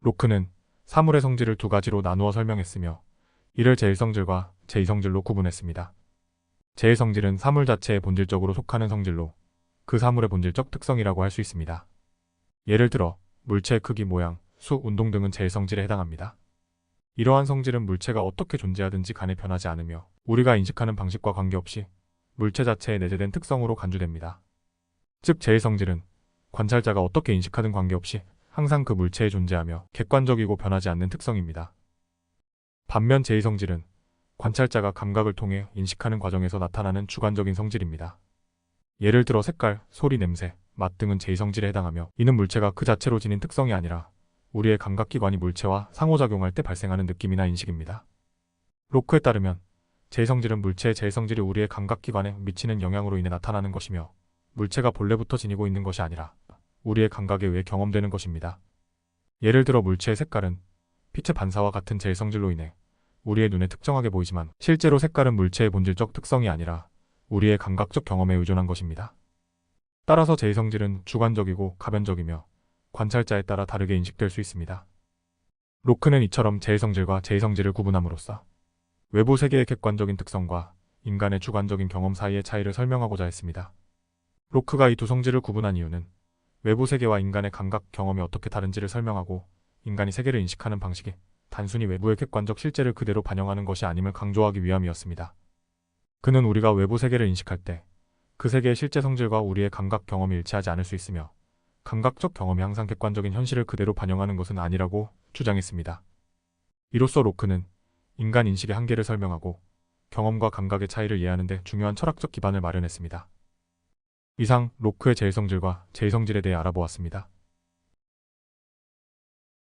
로크는 사물의 성질을 두 가지로 나누어 설명했으며 이를 제1성질과 제2성질로 구분했습니다. 제1성질은 사물 자체에 본질적으로 속하는 성질로 그 사물의 본질적 특성이라고 할 수 있습니다. 예를 들어 물체의 크기, 모양, 수, 운동 등은 제1성질에 해당합니다. 이러한 성질은 물체가 어떻게 존재하든지 간에 변하지 않으며 우리가 인식하는 방식과 관계없이 물체 자체에 내재된 특성으로 간주됩니다. 즉 제1성질은 관찰자가 어떻게 인식하든 관계없이 항상 그 물체에 존재하며 객관적이고 변하지 않는 특성입니다. 반면 제2 성질은 관찰자가 감각을 통해 인식하는 과정에서 나타나는 주관적인 성질입니다. 예를 들어 색깔, 소리, 냄새, 맛 등은 제2 성질에 해당하며 이는 물체가 그 자체로 지닌 특성이 아니라 우리의 감각기관이 물체와 상호작용할 때 발생하는 느낌이나 인식입니다. 로크에 따르면 제2성질은 물체의 제1성질이 우리의 감각기관에 미치는 영향으로 인해 나타나는 것이며 물체가 본래부터 지니고 있는 것이 아니라 우리의 감각에 의해 경험되는 것입니다. 예를 들어 물체의 색깔은 빛의 반사와 같은 제1성질로 인해 우리의 눈에 특정하게 보이지만 실제로 색깔은 물체의 본질적 특성이 아니라 우리의 감각적 경험에 의존한 것입니다. 따라서 제2성질은 주관적이고 가변적이며 관찰자에 따라 다르게 인식될 수 있습니다. 로크는 이처럼 제1성질과 제2성질을 구분함으로써 외부 세계의 객관적인 특성과 인간의 주관적인 경험 사이의 차이를 설명하고자 했습니다. 로크가 이 두 성질을 구분한 이유는 외부 세계와 인간의 감각 경험이 어떻게 다른지를 설명하고 인간이 세계를 인식하는 방식이 단순히 외부의 객관적 실제를 그대로 반영하는 것이 아님을 강조하기 위함이었습니다. 그는 우리가 외부 세계를 인식할 때 그 세계의 실제 성질과 우리의 감각 경험이 일치하지 않을 수 있으며 감각적 경험이 항상 객관적인 현실을 그대로 반영하는 것은 아니라고 주장했습니다. 이로써 로크는 인간 인식의 한계를 설명하고 경험과 감각의 차이를 이해하는 데 중요한 철학적 기반을 마련했습니다. 이상 로크의 제1성질과 제2성질에 대해 알아보았습니다.